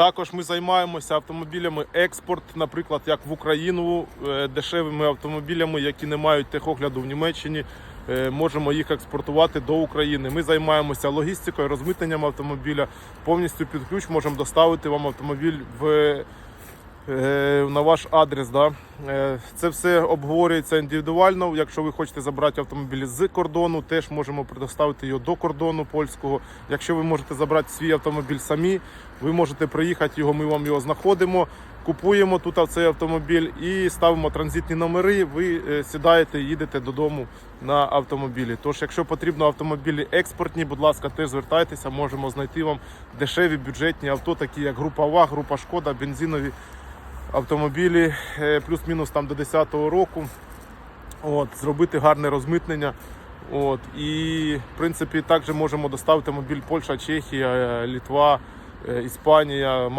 Також ми займаємося автомобілями експорт, наприклад, як в Україну, е, дешевими автомобілями, які не мають техогляду в Німеччині. е, Можемо їх експортувати до України. Ми займаємося логістикою, розмитненням автомобіля. Повністю під ключ можемо доставити вам автомобіль в е, на ваш адрес. Да? Е, Це все обговорюється індивідуально. Якщо ви хочете забрати автомобіль з кордону, теж можемо предоставити його до кордону польського. Якщо ви можете забрати свій автомобіль самі, ви можете приїхати його, ми вам його знаходимо. Купуємо тут цей автомобіль і ставимо транзитні номери. Ви е, сідаєте, їдете додому на автомобілі. Тож, якщо потрібно автомобілі експортні, будь ласка, теж звертайтеся, можемо знайти вам дешеві бюджетні авто, такі як група ВАГ, група Шкода, бензинові автомобілі, е, плюс-мінус там до 10-го року. От, зробити гарне розмитнення. От, і в принципі також можемо доставити мобіль Польща, Чехія, е, Літва, е, Іспанія.